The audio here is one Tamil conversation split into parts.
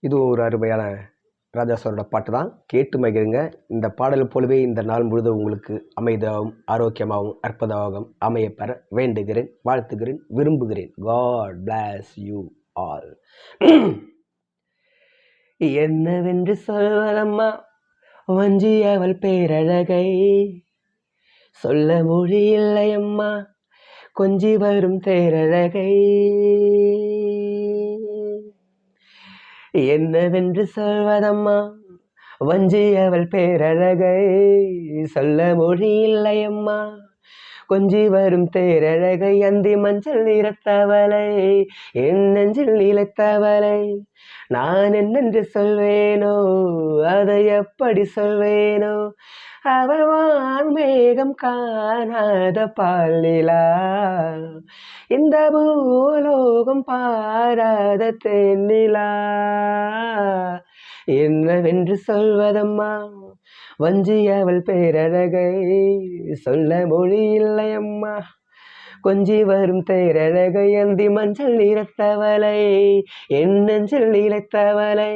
இது ஒரு அருமையான ராஜா சாரோட பாட்டு தான் கேட்டு மகிழுங்க. இந்த பாடல் போலவே இந்த நாள் முழுதும் உங்களுக்கு அமைதியாகவும் ஆரோக்கியமாகவும் அற்புதமாகவும் அமையப்பெற வேண்டுகிறேன் வாழ்த்துகிறேன் விரும்புகிறேன். காட் பிளாஸ் யூ ஆல் என்னவென்று சொல்வதம்மா? வஞ்சி அவள் பேரழகை. சொல்ல மொழி இல்லையம்மா. கொஞ்சி வரும் தேரழகை என்னவென்று சொல்வதம்மா? வஞ்சியவள் பேரழகை சொல்ல மொழி இல்லையம்மா கொஞ்சி வரும் தேரழகை அந்தி மஞ்சள் நிறத்தவளை என் நெஞ்சில் நிலைத்தவளை. நான் என்னென்று சொல்வேனோ அதை எப்படி சொல்வேனோ? அவள் வான்மேகம் காணாத பாலிலா இந்த பூலோகம் பாராத தென்னிலா. என்னவென்று சொல்வதம்மா? வஞ்சி அவள் பேரழகை சொல்ல மொழி இல்லையம்மா கொஞ்சி வரும் தேரழகை அந்தி மஞ்சள் நிறத்தவளை என் நெஞ்சில் நிலைத்தவளை.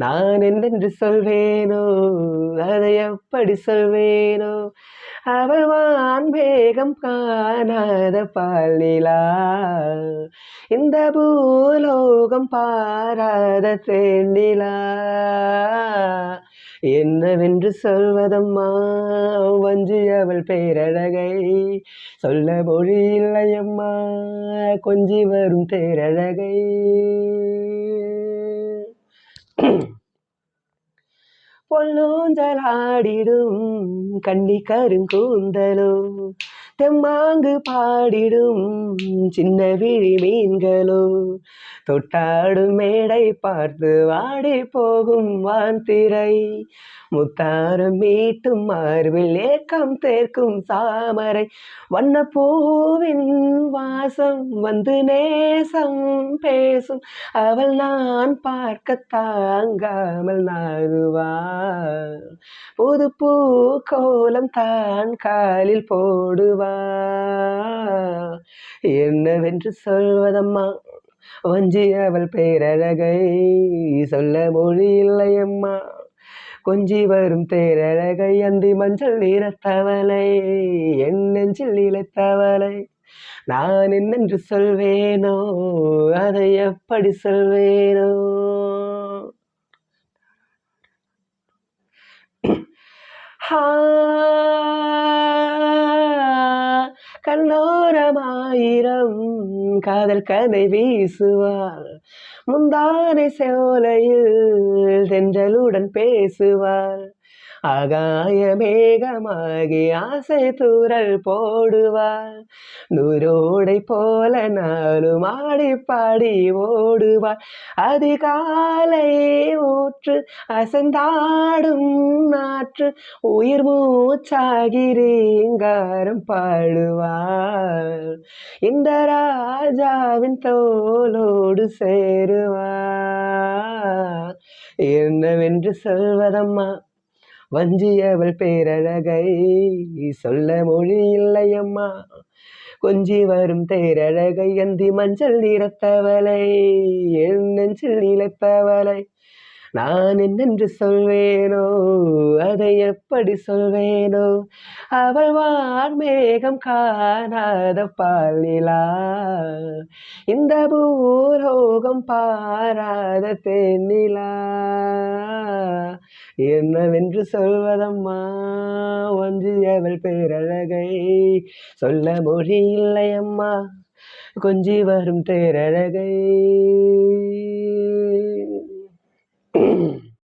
நான் என்னென்று சொல்வேனோ அதை எப்படி சொல்வேனோ அவள் வான்மேகம் காணாத பாலிலா இந்த பூலோகம் பாராத தேண்டிலா என்னவென்று சொல்வதம்மா வஞ்சி அவள் பேரழகை. சொல்ல மொழி இல்லையம்மா கொஞ்சி வரும் பேரழகை. பொல்லூஞ்சலாடிடும் கண்ணி கருங்கூந்தலோ தெம்மாங்கு பாடிடும் சின்ன விழி மீன்களோ. தொட்டாடும் மேடை பார்த்து வாடி போகும் வான்திரை. முத்தாரம் மீட்டும் மார்பில் ஏக்கம் தேர்க்கும் தாமரை வண்ணப்பூவின் வாசம் வந்து நேசம் பேசும். அவள் நான் பார்க்க தாங்காமல் நாடுவாள். புது பூ கோலம் தான் காலில் போடுவா. என்னவென்று சொல்வதம்மா? வஞ்சி அவள் பேரழகை சொல்ல மொழி இல்லையம்மா கொஞ்சி வரும் தேரழகை அந்தி மஞ்சள் நிறத்தவளை என் நெஞ்சில் இழைத்தவளை நான் என்னென்று சொல்வேனோ அதை எப்படி சொல்வேனோ? ஹா கண்ணோரமாயிரம். காதல் கதை வீசுவாள் முந்தானை சோலையில் தென்றலுடன் பேசுவாள் ஆகாய மேகமாகி ஆசை தூரல் போடுவார் நூரோடை போல நானும் ஆடி பாடி ஓடுவாள் அதிகாலை ஊற்று அசந்தாடும் நாற்று உயிர் மூச்சாகி பாடுவார் இந்த ராஜாவின் தோலோடு சேருவார் என்னவென்று சொல்வதம்மா வஞ்சியவள் பேரழகை சொல்ல மொழி இல்லையம்மா. கொஞ்சி வரும் தேரழகை அந்தி மஞ்சள் நிறத்தவளை என் நெஞ்சில் நிலைத்தவளை. நான் என்னென்று சொல்வேனோ அதை எப்படி சொல்வேனோ அவள் வான்மேகம் காணாத பாலிலா இந்த பூலோகம் பாராத தென்னிலா என்னவென்று சொல்வதம்மா? ஒன்று அவள் பேரழகை? சொல்ல மொழி இல்லை கொஞ்சி வரும் தேரழகை